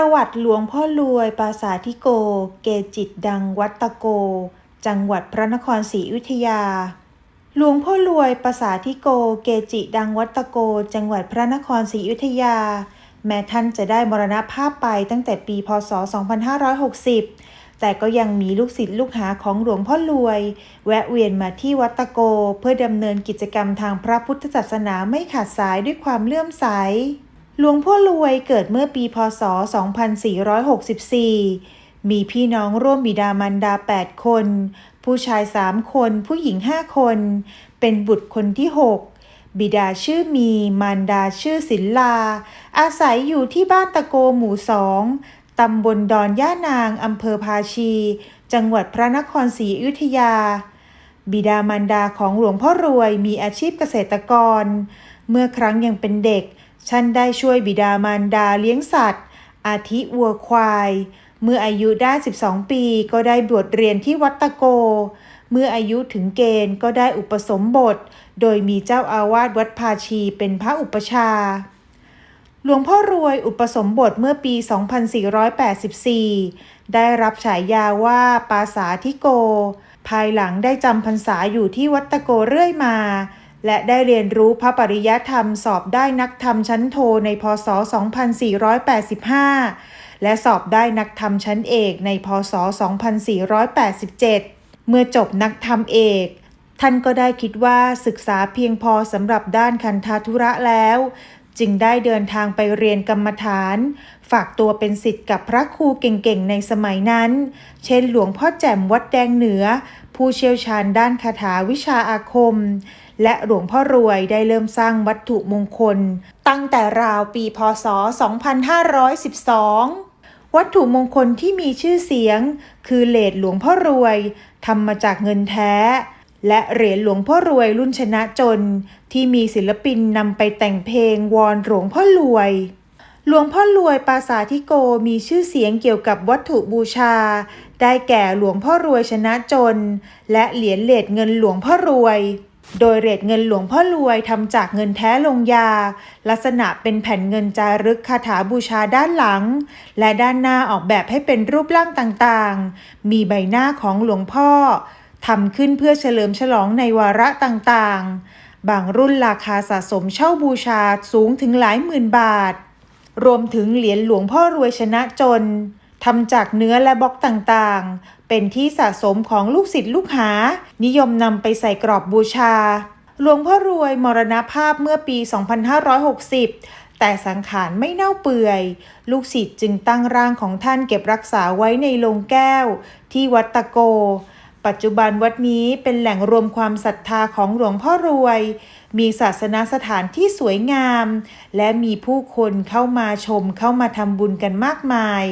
ประวัติหลวงพ่อรวยปราสาทธิโก เกจิตดังวัดตะโก จังหวัดพระนครศรีอยุธยา หลวงพ่อรวยปราสาทธิโก เกจิดังวัดตะโก จังหวัดพระนครศรีอยุธยา แม้ท่านจะได้มรณภาพไปตั้งแต่ปีพศ 2560 แต่ก็ยังมีลูกศิษย์ลูกหาของหลวงพ่อรวย แวะเวียนมาที่วัดตะโก เพื่อดำเนินกิจกรรมทางพระพุทธศาสนาไม่ขาดสายด้วยความเลื่อมใส หลวงพ่อรวยเกิดเมื่อปีพศ 2464 มีพี่น้องร่วมบิดามารดา 8 คน ผู้ชาย 3 คน ผู้หญิง 5 คน เป็นบุตรคนที่ 6 บิดาชื่อมีมารดาชื่อศิลลา อาศัยอยู่ที่บ้านตะโกหมู่สองตำบลดอนย่านางอำเภอภาชี จังหวัดพระนครศรีอยุธยา บิดามารดาของหลวงพ่อรวยมีอาชีพเกษตรกร เมื่อครั้งยังเป็นเด็ก ท่านได้ช่วยบิดามารดาเลี้ยงสัตว์ อาทิวัวควาย เมื่ออายุได้ 12 ปีก็ได้บวชเรียนที่วัดตะโก เมื่ออายุถึงเกณฑ์ก็ได้อุปสมบท โดยมีเจ้าอาวาสวัดภาชีเป็นพระอุปชา หลวงพ่อรวยอุปสมบทเมื่อปี 2484 ได้รับฉายาว่าปาสาธิโก ภายหลังได้จำพรรษาอยู่ที่วัดตะโกเรื่อยมา และได้เรียนรู้พระปริยธรรมสอบได้นักธรรมชั้นโทในพศ 2485 และสอบได้นักธรรมชั้นเอกในพศ 2487 เมื่อจบนักธรรมเอก ท่านก็ได้คิดว่าศึกษาเพียงพอสำหรับด้านคันธาธุระแล้ว จึงได้เดินทางไปเรียนกรรมฐาน ฝากตัวเป็นศิษย์กับพระครูเก่งๆ ในสมัยนั้น เช่นหลวงพ่อแจ่มวัดแดงเหนือ ผู้เชี่ยวชาญด้านคาถาวิชาอาคม และหลวงพ่อรวยได้เริ่มสร้างวัตถุมงคล ตั้งแต่ราวปีพศ 2512วัตถุมงคลที่มีชื่อเสียง คือเหรียญหลวงพ่อรวยทำมาจากเงินแท้ และเหรียญหลวงพ่อรวยรุ่นชนะจน ที่มีศิลปินนำไปแต่งเพลงวอนหลวงพ่อรวย หลวงพ่อรวยปราสาทธิโกมีชื่อเสียงเกี่ยวกับวัตถุบูชา ได้แก่หลวงพ่อรวยชนะจน และเหรียญเลดเงินหลวงพ่อรวย โดยเหรียญเงินหลวงพ่อรวยทำจากเงินแท้ลงยา ลักษณะเป็นแผ่นเงินจารึกคาถาบูชาด้านหลัง และด้านหน้าออกแบบให้เป็นรูปร่างต่างๆ มีใบหน้าของหลวงพ่อ ทำขึ้นเพื่อเฉลิมฉลองในวาระต่างๆ บางรุ่นราคาสะสมเช่าบูชาสูงถึงหลายหมื่นบาท รวมถึงเหรียญหลวงพ่อรวยชนะจนทำจากเนื้อและบล็อกต่างๆ เป็นที่สะสมของลูกศิษย์ลูกหา นิยมนำไปใส่กรอบบูชา หลวงพ่อรวยมรณภาพเมื่อปี 2560 แต่สังขารไม่เน่าเปื่อย ลูกศิษย์จึงตั้งร่างของท่านเก็บรักษาไว้ในโลงแก้ว ที่วัดตะโก ปัจจุบันวัดนี้เป็นแหล่งรวมความศรัทธาของหลวงพ่อรวย มีศาสนาสถานที่สวยงาม และมีผู้คนเข้ามาชมเข้ามาทำบุญกันมากมาย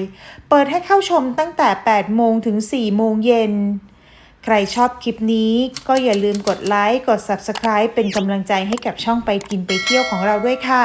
เปิดให้เข้าชมตั้งแต่ 8 โมงถึง 4 โมงเย็น ใครชอบคลิปนี้ก็อย่าลืมกดไลค์ กด Subscribe เป็นกำลังใจให้กับช่องไปกินไปเที่ยวของเราด้วยค่ะ